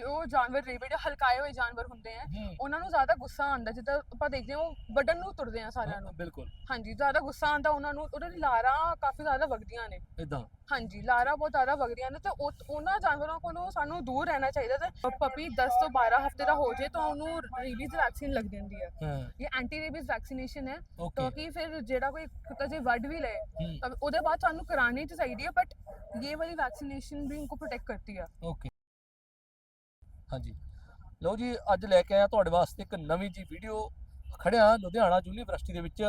ਜੋ ਜਾਨਵਰ ਰੇਵਿਡ ਹਲਕਾਏ ਹੋਏ ਜਾਨਵਰ ਹੁੰਦੇ ਆ ਉਹਨਾਂ ਨੂੰ ਜ਼ਿਆਦਾ ਗੁੱਸਾ ਆਉਂਦਾ ਜਿੱਦਾਂ ਆਪਾਂ ਦੇਖਦੇ ਹਾਂ ਉਹ ਬਟਨ ਨੂੰ ਤੁਰਦੇ ਆ ਸਾਰਿਆਂ ਨੂੰ। ਬਿਲਕੁਲ। ਹਾਂਜੀ ਜ਼ਿਆਦਾ ਗੁੱਸਾ ਆਉਂਦਾ ਉਹਨਾਂ ਨੂੰ ਉਹਨਾਂ ਦੀ ਲਾਰਾਂ ਕਾਫੀ ਜ਼ਿਆਦਾ ਵਗਦੀਆਂ ਨੇ। ਇਦਾਂ ਹਾਂਜੀ ਲਾਰਾ ਬਹੁਤ ਜ਼ਿਆਦਾ ਵਗਦੀਆਂ ਨੇ ਤੇ ਉਹਨਾਂ ਜਾਨਵਰਾਂ ਕੋਲੋਂ ਸਾਨੂੰ ਦੂਰ ਰਹਿਣਾ ਚਾਹੀਦਾ ਤੇ ਪਪੀ 10 ਤੋਂ 12 ਹਫ਼ਤੇ ਦਾ ਹੋ ਜੇ ਤਾਂ ਉਹਨੂੰ ਰੇਬੀਜ਼ ਵੈਕਸੀਨ ਲੱਗ ਜਾਂਦੀ ਆ। ਇਹ ਐਂਟੀ ਰੇਬੀਜ਼ ਵੈਕਸੀਨੇਸ਼ਨ ਹੈ ਓਕੇ ਕਿਉਂਕਿ ਫਿਰ ਜਿਹੜਾ ਕੋਈ ਕੁੱਤਾ ਜੇ ਵੱਢ ਵੀ ਲਏ ਉਹਦੇ ਬਾਅਦ ਸਾਨੂੰ ਕਰਾਣੀ ਤਾਂ ਚਾਹੀਦੀ ਹੈ ਬਟ ਇਹ ਵਾਲੀ ਵੈਕਸੀਨੇਸ਼ਨ ਵੀ ਉਹਨੂੰ ਪ੍ਰੋਟੈਕਟ ਕਰਦੀ ਆ। ਓਕੇ ਹਾਂਜੀ। ਲਓ ਜੀ ਅੱਜ ਲੈ ਕੇ ਆਇਆ ਤੁਹਾਡੇ ਵਾਸਤੇ ਇੱਕ ਨਵੀਂ ਜੀ ਵੀਡੀਓ ਖੜਿਆ ਲੁਧਿਆਣਾ ਯੂਨੀਵਰਸਿਟੀ ਦੇ ਵਿੱਚ।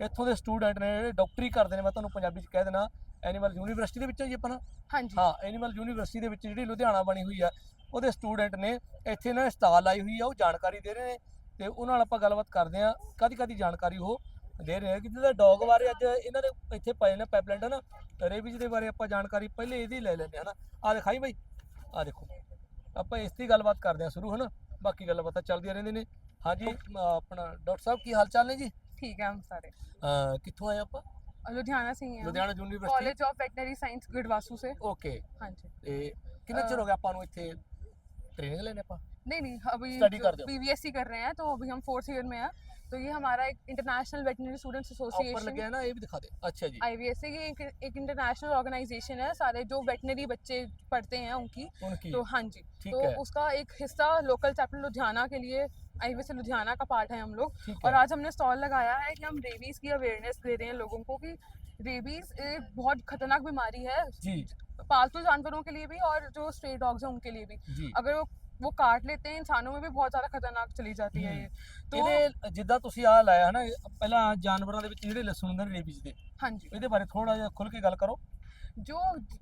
ਇੱਥੋਂ ਦੇ ਸਟੂਡੈਂਟ ਨੇ ਜਿਹੜੇ ਡਾਕਟਰੀ ਕਰਦੇ ਨੇ ਮੈਂ ਤੁਹਾਨੂੰ ਪੰਜਾਬੀ ਚ ਕਹਿ ਦੇਣਾ ਐਨੀਮਲ ਯੂਨੀਵਰਸਿਟੀ ਦੇ ਵਿੱਚੋਂ ਜੀ ਆਪਾਂ ਨਾ ਹਾਂਜੀ। ਹਾਂ ਐਨੀਮਲ ਯੂਨੀਵਰਸਿਟੀ ਦੇ ਵਿੱਚ ਜਿਹੜੀ ਲੁਧਿਆਣਾ ਬਣੀ ਹੋਈ ਆ ਉਹਦੇ ਸਟੂਡੈਂਟ ਨੇ ਇੱਥੇ ਨੇ ਸਟਾਲ ਲਾਈ ਹੋਈ ਆ ਉਹ ਜਾਣਕਾਰੀ ਦੇ ਰਹੇ ਨੇ। ਤੇ ਉਹਨਾਂ ਨਾਲ ਆਪਾਂ ਗੱਲਬਾਤ ਕਰਦੇ ਆ ਕਾਦੀ ਕਾਦੀ ਜਾਣਕਾਰੀ ਉਹ ਦੇ ਰਹੇ ਆ ਕਿ ਜਿਹਦਾ ਡੌਗ ਬਾਰੇ ਅੱਜ ਇਹਨਾਂ ਦੇ ਇੱਥੇ ਪਏ ਨੇ ਪੈਪਲੈਂਡ ਨਾ ਰੇਬੀਜ਼ ਦੇ ਬਾਰੇ ਆਪਾਂ ਜਾਣਕਾਰੀ ਪਹਿਲੇ ਇਹਦੀ ਲੈ ਲੈਂਦੇ ਹਾਂ ਨਾ ਆ ਦਿਖਾਈ ਬਾਈ? ਆ ਦੇਖੋ। ਆਪਾਂ ਇਸ ਦੀ ਗੱਲਬਾਤ ਕਰਦੇ ਆ ਸ਼ੁਰੂ ਹਨਾ ਬਾਕੀ ਗੱਲਬਾਤਾਂ ਚੱਲਦੀਆਂ ਰਹਿੰਦੀਆਂ ਨੇ ਹਾਂਜੀ ਅਮ ਆਪਣਾ ਡਾਕਟਰ ਸਾਹਿਬ ਕੀ ਹਾਲ ਚਾਲ ਨੇ ਜੀ ਠੀਕ ਹੈ ਹਮ ਸਾਰੇ ਅਹ ਕਿੱਥੋਂ ਆਏ ਆਪਾਂ लुधियाना से ही हैं Ludhiana university college of veterinary science GADVASU से ਓਕੇ हाँ जी ਤੇ ਕਿੰਨਾ ਚਿਰ ਹੋ ਗਿਆ ਆਪਾਂ ਨੂੰ ਇੱਥੇ ਟ੍ਰੇਨਿੰਗ ਲੈਣੇ ਆਪਾਂ नहीं नहीं अभी Study कर दो। बीवीएससी कर रहे हैं तो अभी हम फोर्थ ईयर में हैं तो ये हमारा एक इंटरनेशनल वेटनरी स्टूडेंट्स एसोसिएशन लगे है ना ये भी दिखा दे। अच्छा जी। आईवीएससी की एक, एक इंटरनेशनल ऑर्गेनाइजेशन है सारे जो वेटनरी बच्चे पढ़ते हैं उनकी। उनकी। तो हाँ जी तो है। उसका एक हिस्सा लोकल चैप्टर लुधियाना के लिए आईवीएससी लुधियाना का पार्ट है हम लोग। और आज हमने स्टॉल लगाया है कि हम रेबीज की अवेयरनेस दे रहे हैं लोगों को कि रेबीज एक बहुत खतरनाक बीमारी है। पालतू जानवरों के लिए भी और जो स्ट्रे डॉग्स हैं उनके लिए भी। अगर वो वो काट लेते हैं इंसानों में भी बहुत ज्यादा खतरनाक चली जाती है ये तो ਇਹਦੇ ਜਿੱਦਾਂ ਤੁਸੀਂ ਆ ਲਾਇਆ ਹਨਾ ਇਹ ਪਹਿਲਾਂ ਜਾਨਵਰਾਂ ਦੇ ਵਿੱਚ ਜਿਹੜੇ ਲਸਣ ਹੁੰਦੇ ਨੇ ਰੇਬੀਜ਼ ਦੇ हाँ जी ਇਹਦੇ ਬਾਰੇ ਥੋੜਾ ਜਿਹਾ ਖੁੱਲ ਕੇ ਗੱਲ ਕਰੋ ਜੋ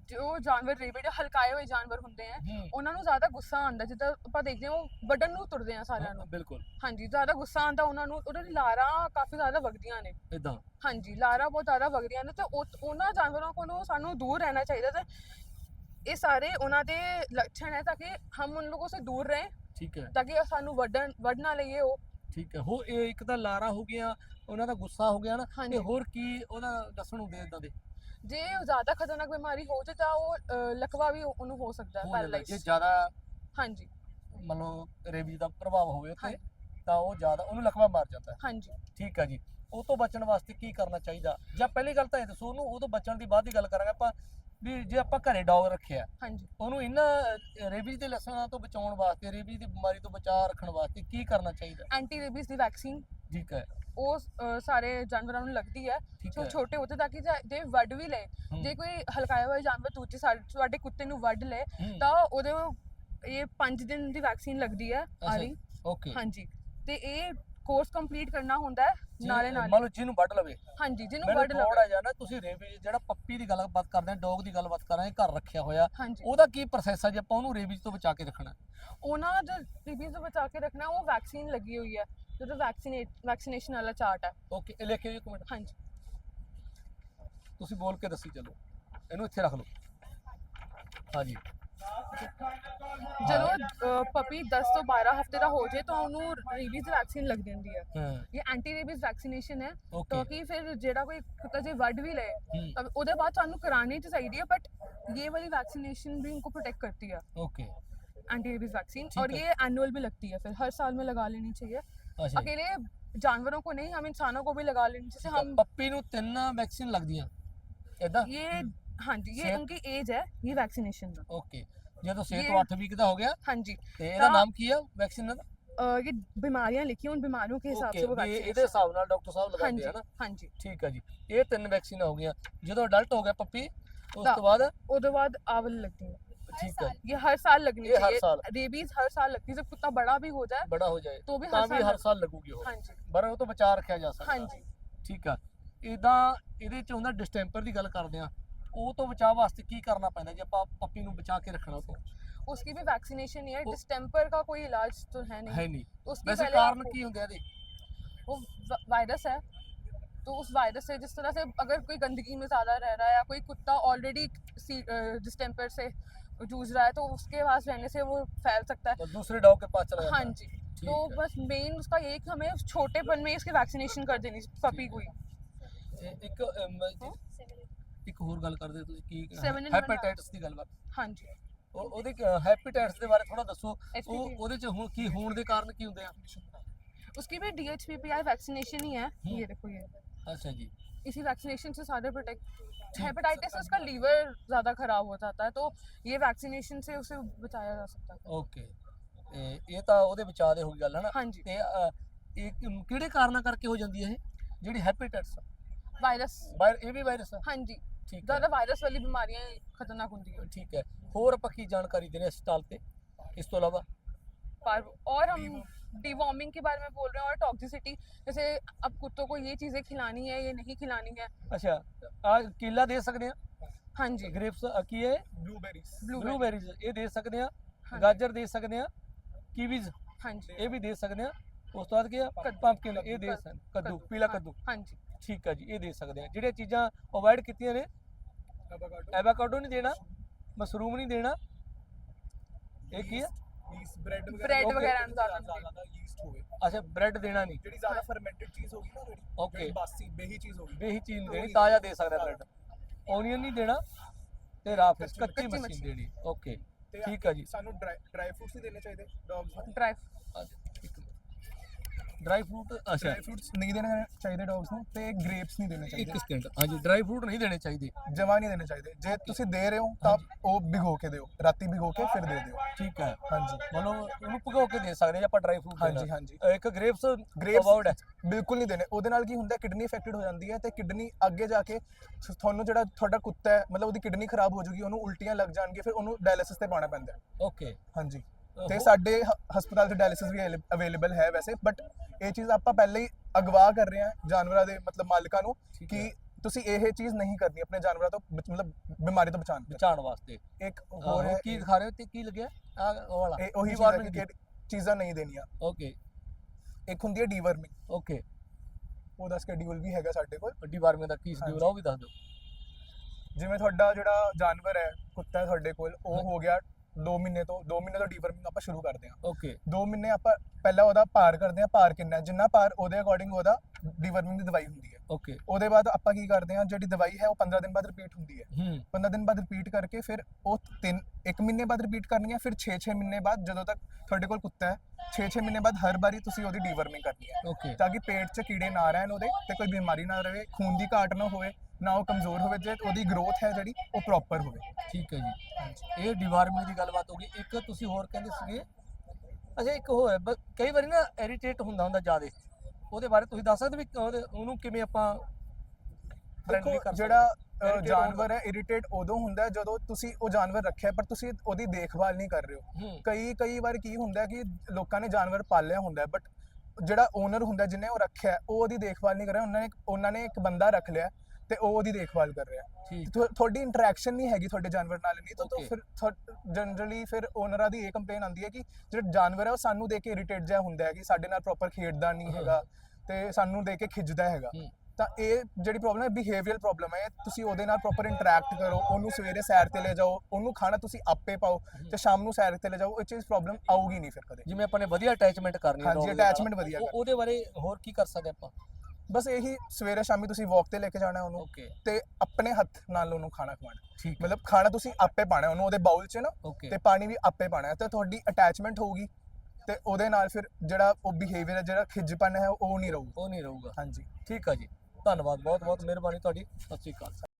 ਜੋ ਜਾਨਵਰ ਰੇਬਿਡ ਹਲਕਾਏ ਹੋਏ ਜਾਨਵਰ ਹੁੰਦੇ ਆ ਹੂੰ ਉਹਨਾਂ ਨੂੰ ਜ਼ਿਆਦਾ ਗੁੱਸਾ ਆਉਂਦਾ ਜਿੱਦਾਂ ਆਪਾਂ ਦੇਖਦੇ ਹਾਂ ਉਹ ਵੱਢਣ ਨੂੰ ਤੁਰਦੇ ਆ ਸਾਰਿਆਂ ਨੂੰ ਬਿਲਕੁਲ ਹਾਂਜੀ ਜ਼ਿਆਦਾ ਗੁੱਸਾ ਆਉਂਦਾ ਉਹਨਾਂ ਨੂੰ ਉਹਨਾਂ ਦੀ ਲਾਰਾਂ ਕਾਫੀ ਜ਼ਿਆਦਾ ਵਗਦੀਆਂ ਨੇ ਇਦਾਂ ਹਾਂਜੀ ਲਾਰਾਂ ਬਹੁਤ ਜ਼ਿਆਦਾ ਵਗਦੀਆਂ ਨੇ ਤੇ ਉਹ- ਉਹਨਾਂ ਜਾਨਵਰਾਂ ਕੋਲੋਂ ਸਾਨੂੰ ਦੂਰ ਰਹਿਣਾ ਚਾਹੀਦਾ ਤੇ ਉਹਨਾਂ ਦੇ ਲੱਛਣ ਹੈ ਤਾਂ ਕਿ ਹਮ ਉਨ ਲੋਗੋਂ ਸੇ ਦੂਰ रहें ਠੀਕ ਹੈ। ਤਾਂ ਕਿ ਸਾਨੂੰ ਵੱਢਣ ਵੱਢ ਨਾ ਲਈਏ ਉਹ। ਠੀਕ ਹੈ। ਹੋ ਇਹ ਇੱਕ ਤਾਂ ਲਾਰਾ ਹੋ ਗਿਆ ਉਹਨਾਂ ਦਾ ਗੁੱਸਾ ਹੋ ਗਿਆ ਨਾ ਤੇ ਹੋਰ ਕੀ ਉਹਦਾ ਦੱਸਣ ਹੁੰਦੇ ਇਦਾਂ ਦੇ? ਜੇ ਉਹ ਜ਼ਿਆਦਾ ਖਤਰਨਾਕ ਬਿਮਾਰੀ ਹੋ ਜਾਏ ਤਾਂ ਉਹ ਅ, ਲਕਵਾ ਵੀ ਉਹਨੂੰ ਹੋ ਸਕਦਾ ਹੈ ਹੋ ਜਾਂਦਾ। ਜੇ ਪੈਰਾਲਾਈਜ਼ ਜ਼ਿਆਦਾ ਹਾਂਜੀ। ਮਤਲਬ ਰੇਬੀਜ਼ ਦਾ ਪ੍ਰਭਾਵ ਹੋਵੇ ਹਾਂਜੀ। ਤਾਂ ਉਹ ਜ਼ਿਆਦਾ ਉਹਨੂੰ ਲਕਵਾ ਮਾਰ ਜਾਂਦਾ ਹੈ। ਹਾਂਜੀ। ਠੀਕ ਹੈ ਜੀ। ਉਹ ਤੋਂ ਬਚਣ ਵਾਸਤੇ ਕੀ ਕਰਨਾ ਚਾਹੀਦਾ? ਜਾਂ ਪਹਿਲੀ ਗੱਲ ਤਾਂ ਇਹ ਦੱਸੋ ਉਹਨੂੰ ਉਹ ਤੋਂ ਬਚਣ ਦੀ ਬਾਅਦ ਦੀ ਗੱਲ ਕਰਾਂਗੇ ਆਪਾਂ ਵੀ ਜੇ ਆਪਾਂ ਘਰੇ ਡੌਗ ਰੱਖਿਆ ਹਾਂਜੀ। ਉਹਨੂੰ ਇਹਨਾਂ ਰੇਬੀਜ਼ ਦੇ ਲੱਛਣਾਂ ਤੋਂ ਬਚਾਉਣ ਵਾਸਤੇ ਰੇਬੀਜ਼ ਦੀ ਬਿਮਾਰੀ ਤੋਂ ਬਚਾਅ ਰੱਖਣ ਵਾਸਤੇ ਕੀ ਕਰਨਾ ਚਾਹੀਦਾ ਐਂਟੀ ਰੇਬੀਜ਼ ਦੀ ਵੈਕਸੀਨ। ਠੀਕ ਹੈ। ਉਹ ਅ, ਸਾਰੇ ਜਾਨਵਰਾਂ ਨੂੰ ਲੱਗਦੀ ਹੈ। ਠੀਕ ਜੋ ਹੈ। ਛੋਟੇ ਹੁੰਦੇ ਤਾਂ ਕਿ ਜੇ- ਜੇ ਵੱਢ ਵੀ ਲਏ ਹੂੰ, ਜੇ ਕੋਈ ਹਲਕਾਇਆ ਹੋਇਆ ਜਾਨਵਰ ਦੂਜੇ ਸਾਡੇ ਤੁਹਾਡੇ ਕੁੱਤੇ ਨੂੰ ਵੱਢ ਲਏ ਹੂੰ, ਤਾਂ ਉਹਦੇ ਇਹ 5 ਦਿਨ ਦੀ ਵੈਕਸੀਨ ਲੱਗਦੀ ਹੈ ਅੱਛਾ, ਆਰੀ। ਓਕੇ। ਹਾਂਜੀ। ਤੇ ਇਹ ਕੋਰਸ ਕੰਪਲੀਟ ਕਰਨਾ ਹੁੰਦਾ ਹੈ ਜੀ, ਨਾਲੇ ਮੰਨ ਨਾਲੇ ਲਓ ਜਿਹਨੂੰ ਵੱਢ ਲਵੇ। ਹਾਂਜੀ ਜਿਹਨੂੰ ਮੈਨੂੰ ਵੱਢ ਲਵੇ। ਥੋੜਾ ਜਿਹਾ ਨਾ ਤੁਸੀਂ ਰੇਬੀਜ਼ ਜਿਹੜਾ ਪੱਪੀ ਦੀ ਗੱਲਬਾਤ ਕਰਦੇ ਆ ਡੌਗ ਦੀ ਗੱਲਬਾਤ ਕਰਾਂਗੇ ਘਰ ਰੱਖਿਆ ਹੋਇਆ ਹਾਂਜੀ। ਉਹਦਾ ਕੀ ਪ੍ਰੋਸੈਸ ਹੈ ਜੇ ਆਪਾਂ ਉਹਨੂੰ ਰੇਬੀਜ਼ ਤੋਂ ਬਚਾ ਕੇ ਰੱਖਣਾ? ਉਹਨਾਂ ਦਾ ਰੇਬੀਜ਼ ਤੋਂ ਬਚਾ ਕੇ ਰੱਖਣਾ ਉਹ ਵੈਕਸੀਨ ਲੱਗੀ ਹੋਈ ਹੈ ਜਦੋਂ ਵੈਕਸੀਨੇਟ ਵੈਕਸੀਨੇਸ਼ਨ ਵਾਲਾ ਚਾਰਟ ਹੈ। ਓਕੇ ਇਹ ਲਿਖ ਕੇ ਇੱਕ ਮਿੰਟ। ਹਾਂਜੀ। ਤੁਸੀਂ ਬੋਲ ਕੇ ਦੱਸੀ ਚੱਲੋ। ਇਹਨੂੰ ਇੱਥੇ ਰੱਖ ਲਓ। ਹਾਂਜੀ। ਜਦੋਂ ਪਪੀ 10 ਤੋਂ 12 ਹਫ਼ਤੇ ਦਾ ਹੋ ਜੇ ਤਾਂ ਉਹਨੂੰ ਰੇਬੀਜ਼ ਵੈਕਸੀਨ ਲੱਗ ਜਾਂਦੀ ਹੈ ਹਾਂ ਇਹ ਐਂਟੀ ਰੇਬੀਜ਼ ਵੈਕਸੀਨੇਸ਼ਨ ਹੈ ਓਕੇ ਤਾਂ ਕਿ ਫਿਰ ਜਿਹੜਾ ਕੋਈ ਕੁੱਤਾ ਜੇ ਵੱਢ ਵੀ ਲਏ ਹੂੰ ਤਾਂ ਉਹਦੇ ਬਾਅਦ ਸਾਨੂੰ ਕਰਾਣੀ ਤਾਂ ਚਾਹੀਦੀ ਹੈ ਬਟ ये वाली वैक्सीनेशन भी उनको प्रोटेक्ट करती है ਓਕੇ एंटी रेबीज वैक्सीन ठीक और है। ये एनुअल भी लगती है फिर हर साल में लगा लेनी चाहिए ਅੱਛਾ ਜੀ। अकेले जानवरों को नहीं हम इंसानों को भी लगा लेनी जैसे हम ਪੱਪੀ ਨੂੰ ਤਿੰਨ ਵੈਕਸੀਨ ਲੱਗਦੀਆਂ ਇਦਾਂ ये हाँ जी ये सेहत- उनकी एज है ये वैक्सीनेशन का ਓਕੇ ਜਦੋਂ 6 ये- ਤੋਂ 8 ਵੀਕ ਦਾ ਹੋ ਗਿਆ हाँ जी ਤੇ ਇਹਦਾ ਤਾਂ- ਨਾਮ ਕੀ ਆ ਵੈਕਸੀਨ ਦਾ अ, ये बीमारियां लिखी हैं उन बीमारियों के हिसाब ਓਕੇ से वो ਵੀ ਇਹਦੇ वैक्सीनेशन ਹਿਸਾਬ ਨਾਲ ਡਾਕਟਰ ਸਾਹਿਬ हाँ ਲਗਾਉਂਦੇ जी ਆ ਨਾ हाँ जी ਠੀਕ ਆ ਜੀ ਇਹ ਤਿੰਨ ਵੈਕਸੀਨ ਹੋ ਗਈਆਂ ਜਦੋਂ ਅਡਲਟ ਹੋ ਗਿਆ ਪੱਪੀ ਉਸ ਤਾਂ- ਤੋਂ ਬਾਅਦ उसके बाद आवल लगती है ਠੀਕ ਹੈ ये हर साल लगनी ये हर चाहिए साल। रेबीज हर साल लगती है जब कुत्ता बड़ा भी हो जाए ਬੜਾ ਹੋ ਜਾਏ तो भी ਤਾਂ हर ਵੀ साल ਹਰ ਸਾਲ ਲੱਗੂਗੀ ਉਹ हाँ जी ਪਰ ਉਹ ਤੋਂ ਬਚਾ ਰੱਖਿਆ ਜਾ ਸਕਦਾ हाँ जी ਠੀਕ ਆ ਇਦਾਂ ਇਹਦੇ ਚ ਹੁੰਦਾ ਡਿਸਟੈਂਪਰ ਦੀ ਗੱਲ ਕਰਦੇ ਆ ਉਹ ਤੋਂ ਬਚਾਅ ਵਾਸਤੇ ਕੀ ਕਰਨਾ ਪੈਂਦਾ ਜੇ ਆਪਾਂ ਪੱਪੀ ਨੂੰ ਬਚਾ ਕੇ ਰੱਖਣਾ ਉਹ ਤੋਂ उसकी भी वैक्सीनेशन है वो- डिस्टेम्पर का कोई इलाज तो है नहीं ਹੈ ਨਹੀਂ उसकी ਵੈਸੇ पहले ਕਾਰਨ आपको- ਕੀ ਹੁੰਦੇ ਆ ਇਹਦੇ वो व- वायरस है तो उस वायरस से जिस तरह से अगर कोई गंदगी में ज़्यादा रह रहा है या कोई कुत्ता ऑलरेडी डिस्टेम्पर से जूझ रहा है तो उसके पास रहने से वो फैल सकता है ਤਾਂ ਦੂਸਰੇ ਡੌਗ के पास चला जाता हाँ है जी ठीक तो है। बस मेन उसका यही कि हमें उस छोटेपन में ही उसकी वैक्सीनेशन कर देनी पपी को ही ਤੇ ਇੱਕ ਅਮ, ਇੱਕ ਹੋਰ ਗੱਲ ਕਰਦੇ ਤੁਸੀਂ ਕੀ Seven in one ਹੈਪੇਟਾਈਟਸ ਦੀ ਗੱਲਬਾਤ हाँ जी ਉਹ- ਉਹਦੇ ਹੈਪੀਟਾਈਟਸ ਦੇ ਬਾਰੇ ਥੋੜਾ ਦੱਸੋ ਉਹ HPV ਉਹਦੇ ਚ ਹੁਣ ਕੀ ਹੋਣ ਦੇ ਕਾਰਨ ਕੀ ਹੁੰਦੇ ਆ उसकी भी D H P P I vaccination ही है हम्म। ये देखो ये ਅੱਛਾ ਜੀ इसी वैक्सीनेशन से सारे प्रोटेक्ट हेपेटाइटिस उसका लीवर ज़्यादा खराब हो जाता है तो ये वैक्सीनेशन से उसे बचाया जा सकता है ਓਕੇ ਇਹ ਤਾਂ ਉਹਦੇ ਬਚਾਅ ਦੇ ਹੋ ਗਈ ਗੱਲ ਹੈ ਨਾ हाँ जी ਤੇ ਅ, ਇਹ ਕਿ- ਕਿਹੜੇ ਕਾਰਨਾਂ ਕਰਕੇ ਹੋ ਜਾਂਦੀ ਹੈ ਇਹ ਜਿਹੜੀ ਹੈਪੀਟਾਈਟਸ वायरस ਵਾਇਰ ਇਹ ਵੀ ਵਾਇਰਸ ਆ हाँ जी ਠੀਕ ਹੈ ज़्यादा वायरस वाली बीमारियां खतरनाक होती है ਠੀਕ ਹੈ ਹੋਰ ਆਪਾਂ ਕੀ ਜਾਣਕਾਰੀ ਦੇਣੀ ਹਸਪਤਾਲ ਤੇ ਇਸ ਤੋਂ ਇਲਾਵਾ पर और हम डिवॉर्मिंग के बारे में बोल रहे हैं और टॉक्सिसिटी जैसे अब कुत्तों को ये चीज़ें खिलानी है ये नहीं खिलानी है ਅੱਛਾ ਆ ਕੀਲਾ ਦੇ ਸਕਦੇ ਆ हाँ जी ਗ੍ਰੇਪਸ ਕੀ ਹੈ ਬਲੂਬੇਰੀਜ਼ Blueberry, ਬਲੂਬੇਰੀਜ਼ ਇਹ ਦੇ ਸਕਦੇ ਆ हाँ ਗਾਜਰ ਦੇ ਸਕਦੇ ਆ ਕੀਵੀਜ਼ हाँ जी ਇਹ ਵੀ ਦੇ ਸਕਦੇ ਆ ਉਸ ਤੋਂ ਬਾਅਦ ਕੀ ਆ? ਪੰਪਕਿਨ ਇਹ ਦੇ ਸਨ ਕੱਦੂ ਪੀਲਾ ਕੱਦੂ। ਹਾਂਜੀ। ਠੀਕ ਆ ਜੀ ਇਹ ਦੇ ਸਕਦੇ ਆ। ਜਿਹੜੀਆਂ ਚੀਜ਼ਾਂ ਅਵੋਇਡ ਕੀਤੀਆਂ ਨੇ ਐਵਾਕਾਡੋ ਨਹੀਂ ਦੇਣਾ ਮਸ਼ਰੂਮ ਨਹੀਂ ਦੇਣਾ। ਇਹ ਕੀ ਆ? ਯੀਸਟ ਬ੍ਰੈਡ ਵਗੈਰਾ ਬ੍ਰੈਡ ਵਗੈਰਾ ਨੂੰ ਜ਼ਿਆਦਾ ਯੀਸਟ ਹੋਵੇ। ਅੱਛਾ ਬ੍ਰੈਡ ਦੇਣਾ ਨਹੀਂ। ਜਿਹੜੀ ਜ਼ਿਆਦਾ ਫਰਮੈਂਟਡ ਚੀਜ਼ ਹੋਗੀ ਨਾ ਜਿਹੜੀ ਓਕੇ ਬਾਸੀ ਬੇਹੀ ਚੀਜ਼ ਹੋਗੀ ਬੇਹੀ ਚੀਜ਼ ਦੇਣੀ ਤਾਜ਼ਾ ਦੇ ਸਕਦਾ ਬ੍ਰੈਡ ਓਨੀਅਨ ਨਹੀਂ ਦੇਣਾ ਤੇ ਰਾ ਫਿਸ਼ ਕੱਚੀ ਮੱਛੀ। ਦੇਣੀ। ਓਕੇ ਠੀਕ ਆ ਜੀ। ਸਾਨੂੰ ਡਰਾਈ ਫਰੂਟਸ ਹੀ ਦੇਣੇ ਚਾਹੀਦੇ। ਡੌਗਸ ਨੂੰ। ਡਰਾਈ ਡਰਾਈ ਫਰੂਟ ਅੱਛਾ। ਡਰਾਈ ਫਰੂਟਸ ਨਹੀਂ ਦੇਣੇ ਚਾਹੀਦੇ ਡੌਗਸ ਨੂੰ ਤੇ ਗ੍ਰੇਪਸ ਨਹੀਂ ਦੇਣੇ ਇੱਕ ਚਾਹੀਦੇ ਸਕਿੰਟ ਹਾਂਜੀ ਡਰਾਈ ਫਰੂਟ ਨਹੀਂ ਦੇਣੇ ਚਾਹੀਦੇ। ਜਮਾ ਨਹੀਂ ਦੇਣੇ ਚਾਹੀਦੇ। ਜੇ ਤੁਸੀਂ ਦੇ ਰਹੇ ਹੋ ਤਾਂ ਉਹ ਭਿਗੋ ਕੇ ਦਿਓ ਰਾਤੀ ਭਿਗੋ ਕੇ ਫਿਰ ਦੇ ਦਿਓ। ਠੀਕ ਹੈ। ਹਾਂਜੀ। ਮਤਲਬ ਉਹਨੂੰ ਭਗੋ ਕੇ ਦੇ ਸਕਦੇ ਜਾਂ ਆਪਾਂ ਡਰਾਈ ਫਰੂਟ ਹਾਂਜੀ ਹਾਂਜੀ। ਇੱਕ ਗ੍ਰੇਪਸ Grapes- ਅਵਾਰਡ ਹੈ। ਬਿਲਕੁਲ ਨਹੀਂ ਦੇਣੇ। ਉਹਦੇ ਨਾਲ ਕੀ ਹੁੰਦਾ ਕਿਡਨੀ ਇਫੈਕਟਡ ਹੋ ਜਾਂਦੀ ਹੈ ਤੇ ਕਿਡਨੀ ਅੱਗੇ ਜਾ ਕੇ ਤੁਹਾਨੂੰ ਜਿਹੜਾ ਤੁਹਾਡਾ ਕੁੱਤਾ ਹੈ ਮਤਲਬ ਉਹਦੀ ਕਿਡਨੀ ਖਰਾਬ ਹੋ ਜੂਗੀ ਉਹਨੂੰ ਉਲਟੀਆਂ ਲੱਗ ਜਾਣਗੀਆਂ ਫਿਰ ਉਹਨੂੰ ਡਾਇਲਿਸਿਸ ਤੇ ਪਾਉਣਾ ਪੈਂਦਾ ਹੈ। ਓਕੇ ਹਾਂਜੀ। ਤੇ ਸਾਡੇ ਹ- ਹਸਪਤਾਲ 'ਚ ਡਾਇਲਿਸਿਸ ਵੀ ਅਵੇਲੇਬਲ ਹੈ ਵੈਸੇ ਬਟ ਇਹ ਚੀਜ਼ ਆਪਾਂ ਪਹਿਲੇ ਹੀ ਅਗਵਾ ਕਰ ਰਹੇ ਹਾਂ ਜਾਨਵਰਾਂ ਦੇ ਮਤਲਬ ਮਾਲਕਾਂ ਨੂੰ ਠੀਕ ਕਿ ਹੈ। ਤੁਸੀਂ ਇਹ ਚੀਜ਼ ਨਹੀਂ ਕਰਨੀ ਆਪਣੇ ਜਾਨਵਰਾਂ ਤੋਂ ਬਚ- ਮਤਲਬ ਬਿਮਾਰੀ ਤੋਂ ਬਚਾਉਣ ਲਈ। ਬਚਾਉਣ ਵਾਸਤੇ। ਇੱਕ ਹੋਰ ਕੀ ਦਿਖਾ ਰਹੇ ਹੋ ਤੇ ਕੀ ਲੱਗਿਆ? ਆ ਉਹ ਵਾਲਾ ਇਹ ਉਹੀ ਚੀਜ਼ ਹੈ ਕਿ ਚੀਜ਼ਾਂ ਨਹੀਂ ਦੇਣੀਆਂ। ਓਕੇ ਇੱਕ ਹੁੰਦੀ ਹੈ ਡੀਵਰਮਿੰਗ ਓਕੇ ਉਹਦਾ ਸ਼ਡਿਊਲ ਵੀ ਹੈਗਾ ਸਾਡੇ ਕੋਲ। ਡਿਪਾਰਟਮੈਂਟ ਦਾ ਕੀ ਸ਼ਡਿਊਲ ਆ ਉਹ ਵੀ ਦੱਸ ਦਿਓ। ਜਿਵੇਂ ਤੁਹਾਡਾ ਜਿਹੜਾ ਜਾਨਵਰ ਹੈ ਕੁੱਤਾ ਹੈ ਤੁਹਾਡੇ ਕੋਲ ਉਹ। ਹੋ ਗਿਆ 2 ਮਹੀਨੇ ਤੋਂ 2 ਮਹੀਨੇ ਤੋਂ ਡੀਵਰਮਿੰਗ ਆਪਾਂ ਸ਼ੁਰੂ ਕਰਦੇ ਹਾਂ। ਓਕੇ 2 ਮਹੀਨੇ ਆਪਾਂ ਪਹਿਲਾਂ ਉਹਦਾ ਭਾਰ ਕਰਦੇ ਹਾਂ ਭਾਰ ਕਿੰਨਾ? ਜਿੰਨਾ ਭਾਰ ਉਹਦੇ ਅਕੋਰਡਿੰਗ ਉਹਦਾ ਡੀਵਰਮਿੰਗ ਦੀ ਦਵਾਈ ਹੁੰਦੀ ਹੈ। ਓਕੇ ਉਹਦੇ ਬਾਅਦ ਆਪਾਂ ਕੀ ਕਰਦੇ ਹਾਂ ਜਿਹੜੀ ਦਵਾਈ ਹੈ ਉਹ 15 ਦਿਨ ਬਾਅਦ ਰਿਪੀਟ ਹੁੰਦੀ ਹੈ। ਹੂੰ। 15 ਦਿਨ ਬਾਅਦ ਰਿਪੀਟ ਕਰਕੇ ਫਿਰ ਉਹ ਤਿੰਨ ਇੱਕ ਮਹੀਨੇ ਬਾਅਦ ਰਿਪੀਟ ਕਰਨੀ ਹੈ ਫਿਰ 6-6 ਮਹੀਨੇ ਬਾਅਦ ਜਦੋਂ ਤੱਕ ਤੁਹਾਡੇ ਕੋਲ ਕੁੱਤਾ ਹੈ 6-6 ਮਹੀਨੇ ਬਾਅਦ ਹਰ ਵਾਰੀ ਤੁਸੀਂ ਉਹਦੀ ਡੀਵਰਮਿੰਗ ਕਰਨੀ ਹੈ। ਓਕੇ ਤਾਂ ਕਿ ਪੇਟ 'ਚ ਕੀੜੇ ਨਾ ਰਹਿਣ ਉਹਦੇ ਤੇ ਕੋਈ ਬਿਮਾਰੀ ਨਾ ਰਹੇ ਖੂਨ ਦੀ ਘਾਟ ਨਾ ਹੋਵੇ ਨਾ ਉਹ ਕਮਜ਼ੋਰ ਹੋਵੇ ਜੇ ਉਹਦੀ ਗਰੋਥ ਹੈ ਜਿਹੜੀ ਉਹ ਪ੍ਰੋਪਰ ਹੋਵੇ। ਠੀਕ ਹੈ ਜੀ। ਇਹ ਡਿਪਾਰਟਮੈਂਟ ਦੀ ਗੱਲਬਾਤ ਹੋ ਗਈ। ਇੱਕ ਤੁਸੀਂ ਹੋਰ ਕਹਿੰਦੇ ਸੀਗੇ ਅੱਛਾ ਇੱਕ ਹੋਰ ਹੈ ਬ- ਕਈ ਵਾਰੀ ਨਾ ਇਰੀਟੇਟ ਹੁੰਦਾ ਹੁੰਦਾ ਜਿਆਦੇ। ਉਹਦੇ ਬਾਰੇ ਤੁਸੀਂ ਦੱਸ ਸਕਦੇ ਵੀ ਉਹਦੇ- ਉਹਨੂੰ ਕਿਵੇਂ ਆਪਾਂ friendly ਦੇਖੋ ਕਰ ਜਿਹੜਾ ਅ, Irritate ਜਾਨਵਰ ਹੈ ਇਰੀਟੇਟ ਉਦੋਂ ਹੁੰਦਾ ਹੈ ਜਦੋਂ ਤੁਸੀਂ ਉਹ ਜਾਨਵਰ ਰੱਖਿਆ ਪਰ ਤੁਸੀਂ ਉਹਦੀ ਦੇਖਭਾਲ ਨਹੀਂ ਕਰ ਰਹੇ ਹੋ। ਹੂੰ। ਕਈ ਕਈ ਵਾਰ ਕੀ ਹੁੰਦਾ ਹੈ ਕਿ ਲੋਕਾਂ ਨੇ ਜਾਨਵਰ ਪਾਲਿਆ ਹੁੰਦਾ ਬਟ ਜਿਹੜਾ ਓਨਰ ਹੁੰਦਾ ਜਿਹਨੇ ਉਹ ਰੱਖਿਆ ਹੈ, ਉਹ ਉਹਦੀ ਦੇਖਭਾਲ ਨਹੀਂ ਕਰ ਰਿਹਾ। ਉਹਨਾਂ ਨੇ ਉਹਨਾਂ ਨੇ ਇੱਕ ਬੰਦਾ ਰੱਖ ਲਿਆ ਤੇ ਉਹ ਉਹਦੀ ਦੇਖਭਾਲ ਕਰ ਰਿਹਾ ਠੀਕ ਤੁਹਾ- ਤੁਹਾਡੀ ਇੰਟਰੈਕਸ਼ਨ ਨਹੀਂ ਹੈਗੀ ਤੁਹਾਡੇ ਜਾਨਵਰ ਨਾਲ ਨਹੀਂ ਤਾਂ Okay. ਫਿਰ ਜਨਰਲੀ ਫਿਰ ਓਨਰਾਂ ਦੀ ਇਹ ਕੰਪਲੇਨ ਆਉਂਦੀ ਹੈ ਕਿ ਜਿਹੜਾ ਜਾਨਵਰ ਹੈ ਉਹ ਸਾਨੂੰ ਦੇਖ ਕੇ ਇਰੀਟੇਟ ਜਿਹਾ ਹੁੰਦਾ ਹੈ ਕਿ ਸਾਡੇ ਨਾਲ ਪ੍ਰੋਪਰ ਖੇਡਦਾ ਨਹੀਂ ਹਾਂ। ਹੈਗਾ ਤੇ ਸਾਨੂੰ ਦੇਖ ਕੇ ਖਿੱਚਦਾ ਹੈਗਾ ਹੂੰ। ਤਾਂ ਇਹ ਜਿਹੜੀ ਪ੍ਰੋਬਲਮ ਹੈ ਬਿਹੇਵੀਅਰਲ ਪ੍ਰੋਬਲਮ ਹੈ ਤੁਸੀਂ ਉਹਦੇ ਨਾਲ ਪ੍ਰੋਪਰ ਇੰਟਰੈਕਟ ਕਰੋ ਉਹਨੂੰ ਸਵੇਰੇ ਸੈਰ ਤੇ ਲੈ ਜਾਓ ਉਹਨੂੰ ਖਾਣਾ ਤੁਸੀਂ ਆਪੇ ਪਾਓ ਤੇ ਸ਼ਾਮ ਨੂੰ ਸੈਰ ਤੇ ਲੈ ਜਾਓ ਇਹ ਚੀਜ਼ ਪ੍ਰੋਬਲਮ ਆਊਗੀ ਨਹੀਂ ਫਿਰ ਕਦੇ ਜਿਵੇਂ ਆਪਾਂ ਨੇ ਵਧੀਆ ਅਟੈਚਮੈਂਟ ਕਰਨੀ ਹੈ ਹਾਂਜੀ, dog ਦੇ ਨਾਲ, attachment ਵਧੀਆ ਉਹ-। ਉਹਦੇ ਬਾਰੇ ਹੋਰ ਕੀ ਕਰ ਸਕਦੇ ਆਪਾਂ ਬਸ ਇਹੀ ਸਵੇਰੇ ਸ਼ਾਮੀ ਤੁਸੀਂ ਵਾਕ ਤੇ ਲੈ ਕੇ ਜਾਣਾ ਉਹਨੂੰ ਓਕੇ ਤੇ ਆਪਣੇ ਹੱਥ ਨਾਲ ਉਹਨੂੰ ਖਾਣਾ ਠੀਕ ਹੈ। ਮਤਲਬ ਖਾਣਾ ਤੁਸੀਂ ਆਪੇ ਪਾਣਾ ਉਹਨੂੰ ਉਹਦੇ ਬਾਉਲ 'ਚ ਨਾ ਓਕੇ ਤੇ ਪਾਣੀ ਵੀ ਆਪੇ ਪਾਣਾ ਹੈ ਤੇ ਤੁਹਾਡੀ ਅਟੈਚਮੈਂਟ ਹੋਊਗੀ ਤੇ ਉਹਦੇ ਨਾਲ ਫਿਰ ਜਿਹੜਾ ਉਹ ਬਿਹੇਵੀਅਰ ਹੈ ਜਿਹੜਾ ਖਿੱਜਪਨ ਹੈ ਉਹ ਨਹੀਂ ਰਹੂਗਾ। ਉਹ ਨਹੀਂ ਰਹੂਗਾ। ਹਾਂਜੀ। ਠੀਕ ਆ ਜੀ। ਧੰਨਵਾਦ ਬਹੁਤ ਬਹੁਤ ਮਿਹਰਬਾਨੀ ਤੁਹਾਡੀ। ਸਤਿ ਸ਼੍ਰੀ ਅਕਾਲ।